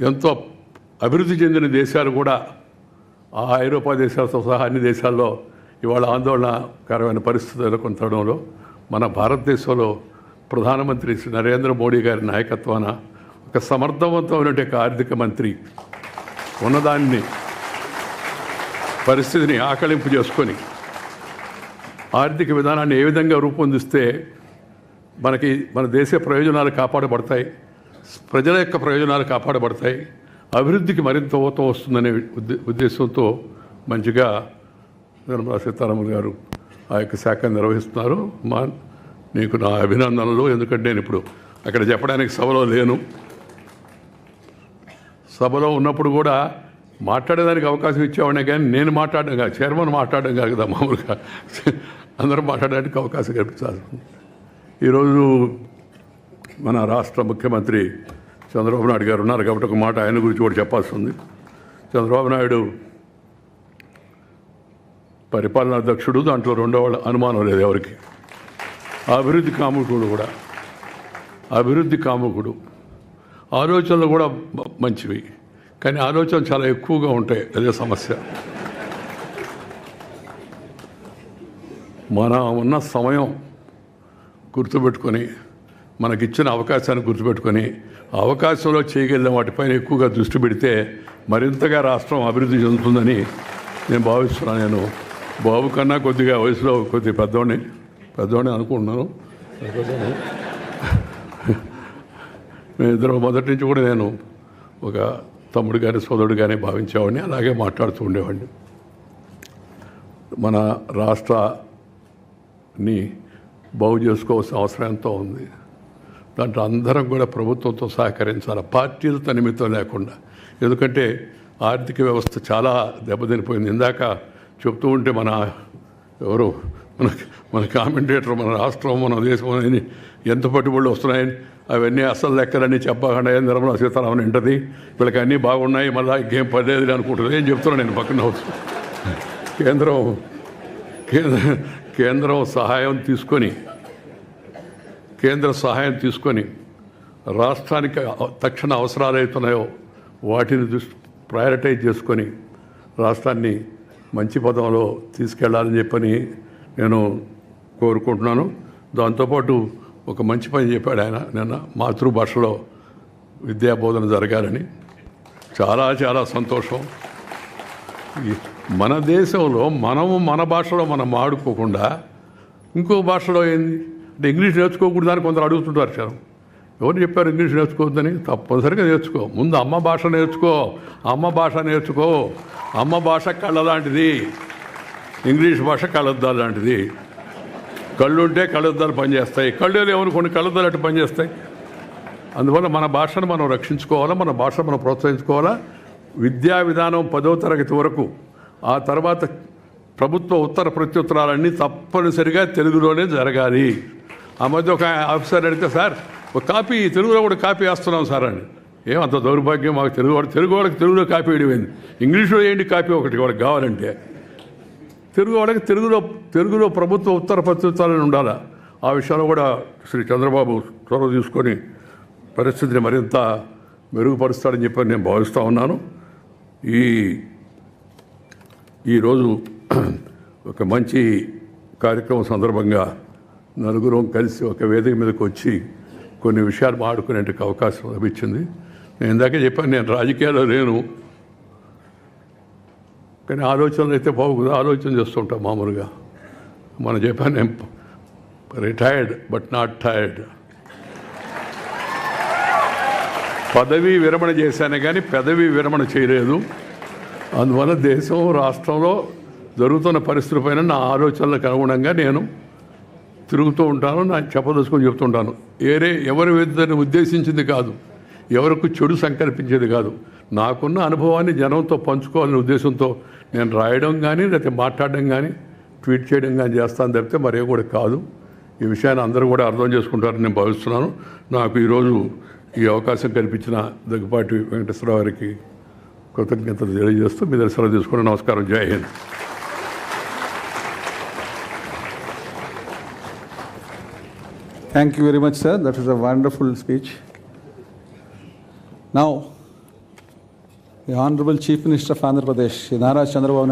ఎంతో అభివృద్ధి చెందిన దేశాలు కూడా ఆ ఐరోపా దేశాలతో సహా అన్ని దేశాల్లో ఇవాళ ఆందోళనకరమైన పరిస్థితులు ఎదుర్కొనడంలో మన భారతదేశంలో ప్రధానమంత్రి శ్రీ నరేంద్ర మోడీ గారి నాయకత్వాన ఒక సమర్థవంతమైన ఒక ఆర్థిక మంత్రి ఉన్నదాన్ని పరిస్థితిని ఆకలింపు చేసుకొని ఆర్థిక విధానాన్ని ఏ విధంగా రూపొందిస్తే మనకి మన దేశ ప్రయోజనాలు కాపాడబడతాయి ప్రజల యొక్క ప్రయోజనాలు కాపాడబడతాయి. అభివృద్ధికి మరింత ఊతం వస్తుందనే ఉద్దేశంతో మంచిగా నిర్మలా సీతారామన్ గారు ఆ యొక్క శాఖ నిర్వహిస్తున్నారు. మా నీకు నా అభినందనలు. ఎందుకంటే నేను ఇప్పుడు అక్కడ చెప్పడానికి సభలో లేను. సభలో ఉన్నప్పుడు కూడా మాట్లాడేదానికి అవకాశం ఇచ్చేవాడినే కానీ నేను మాట్లాడడం కాదు. చైర్మన్ మాట్లాడడం కాదు కదా మామూలుగా. అందరూ మాట్లాడడానికి అవకాశం కల్పించాల్సి ఈరోజు మన రాష్ట్ర ముఖ్యమంత్రి చంద్రబాబు నాయుడు గారు ఉన్నారు కాబట్టి ఒక మాట ఆయన గురించి కూడా చెప్పాల్సి ఉంది చంద్రబాబు నాయుడు పరిపాలనా అధ్యక్షుడు దాంట్లో రెండో వాళ్ళ అనుమానం లేదు ఎవరికి. అభివృద్ధి కాముకుడు కూడా. అభివృద్ధి కాముకుడు. ఆలోచనలు కూడా మంచివి. కానీ ఆలోచన చాలా ఎక్కువగా ఉంటాయి. అదే సమస్య. మన ఉన్న సమయం గుర్తుపెట్టుకొని మనకిచ్చిన అవకాశాన్ని గుర్తుపెట్టుకొని అవకాశంలో చేయగలిగిన వాటిపైన ఎక్కువగా దృష్టి పెడితే మరింతగా రాష్ట్రం అభివృద్ధి చెందుతుందని నేను భావిస్తున్నాను నేను బాబు కన్నా కొద్దిగా వయసులో కొద్ది పెద్దవాడిని పెద్దవాడిని అనుకుంటున్నాను. మేమిద్దరం మొదటి నుంచి కూడా నేను ఒక తమ్ముడు కానీ సోదరుడు కానీ భావించేవాడిని అలాగే మాట్లాడుతూ ఉండేవాడిని. మన రాష్ట్రాన్ని బాగు చేసుకోవాల్సిన అవసరం ఎంతో ఉంది. దాంట్లో అందరం కూడా ప్రభుత్వంతో సహకరించాలి? పార్టీలతో నిమిత్తం లేకుండా. ఎందుకంటే ఆర్థిక వ్యవస్థ చాలా దెబ్బతినిపోయింది. ఇందాక చెప్తూ ఉంటే మన ఎవరు? మన మన కామెంటేటర్ మన రాష్ట్రం మన దేశం అని ఎంత పట్టుబడులు వస్తున్నాయని అవన్నీ అసలు లెక్కలన్నీ చెప్పకుండా ఏం నిర్మలా సీతారామన్ వింటది వీళ్ళకి అన్నీ బాగున్నాయి మళ్ళీ ఇంకేం పర్లేదు అనుకుంటుంది ఏం చెప్తున్నాను నేను పక్కన హౌస్ కేంద్రం కేంద్ర కేంద్రం సహాయం తీసుకొని కేంద్ర సహాయం తీసుకొని రాష్ట్రానికి తక్షణ అవసరాలు అవుతున్నాయో వాటిని దృష్టి ప్రయారిటైజ్ చేసుకొని రాష్ట్రాన్ని మంచి పదంలో తీసుకెళ్ళాలని చెప్పని నేను కోరుకుంటున్నాను. దాంతోపాటు ఒక మంచి పని చెప్పాడు ఆయన నిన్న మాతృభాషలో విద్యా బోధన జరగాలని. చాలా చాలా సంతోషం. ఈ మన దేశంలో మనము మన భాషలో మనం ఆడుకోకుండా ఇంకో భాషలో ఏంది? అంటే ఇంగ్లీష్ నేర్చుకోకూడదు అని కొందరు అడుగుతుంటారు సార్ ఎవరు చెప్పారు ఇంగ్లీష్ నేర్చుకోవద్దని? తప్పనిసరిగా నేర్చుకో. ముందు అమ్మ భాష నేర్చుకో. అమ్మ భాష నేర్చుకో. అమ్మ భాష కళ్ళ లాంటిది. ఇంగ్లీష్ భాష కళ్ళద్దాలు లాంటిది. కళ్ళుంటే కళ్ళద్దాలు పనిచేస్తాయి. కళ్ళు లేవని కొన్ని కళ్ళద్దాలు అటు పనిచేస్తాయి? అందువల్ల మన భాషను మనం రక్షించుకోవాలా? మన భాష మనం ప్రోత్సహించుకోవాలా? విద్యా విధానం పదో తరగతి వరకు. ఆ తర్వాత ప్రభుత్వ ఉత్తర ప్రత్యుత్తరాలన్నీ తప్పనిసరిగా తెలుగులోనే జరగాలి. ఆ మధ్య ఒక ఆఫీసర్ అడిగితే సార్ ఒక కాపీ తెలుగులో కూడా కాపీ వేస్తున్నాం సార్ అని. ఏమంత దౌర్భాగ్యం? మాకు తెలుగు వాడు తెలుగు వాళ్ళకి తెలుగులో కాపీ వేయడమైంది ఇంగ్లీష్లో ఏంటి కాపీ ఒకటి వాడికి కావాలంటే? తెలుగు వాళ్ళకి తెలుగులో తెలుగులో ప్రభుత్వ ఉత్తర ప్రత్యుత్తరాలను ఉండాలి? ఆ విషయంలో కూడా శ్రీ చంద్రబాబు చొరవ తీసుకొని పరిస్థితిని మరింత మెరుగుపరుస్తాడని చెప్పి నేను భావిస్తూ ఉన్నాను. ఈ ఈరోజు ఒక మంచి కార్యక్రమం సందర్భంగా నలుగురం కలిసి ఒక వేదిక మీదకి వచ్చి కొన్ని విషయాలు మాడుకునే అవకాశం లభించింది. నేను ఇందాక చెప్పాను నేను రాజకీయాల్లో లేను. కానీ ఆలోచనలు అయితే బాగుంది ఆలోచన చేస్తుంటాం మామూలుగా. మనం చెప్పాను నేను రిటైర్డ్ బట్ నాట్ టైర్డ్ పదవీ విరమణ చేశాను కానీ పెదవి విరమణ చేయలేదు. అందువల్ల దేశం రాష్ట్రంలో జరుగుతున్న పరిస్థితులపైన నా ఆలోచనలకు అనుగుణంగా నేను తిరుగుతూ ఉంటాను నా చెప్పదలుచుకొని చెప్తుంటాను. ఏరే ఎవరి ఇద్దరిని ఉద్దేశించింది కాదు. ఎవరికి చెడు సంకల్పించేది కాదు. నాకున్న అనుభవాన్ని జనంతో పంచుకోవాలనే ఉద్దేశంతో నేను రాయడం కానీ లేకపోతే మాట్లాడడం కానీ ట్వీట్ చేయడం కానీ చేస్తాను తప్పితే మరే కూడా కాదు. ఈ విషయాన్ని అందరూ కూడా అర్థం చేసుకుంటారని నేను భావిస్తున్నాను. నాకు ఈరోజు ఈ అవకాశం కల్పించిన దగ్గుపాటి వెంకటేశ్వర గారికి కృతజ్ఞతలు తెలియజేస్తూ మీ దగ్గర సెలవు తీసుకుని నమస్కారం. జై Hind. Thank you very much, sir. That was a wonderful speech. Now, the Honorable Chief Minister of Andhra Pradesh, Nara Chandrababu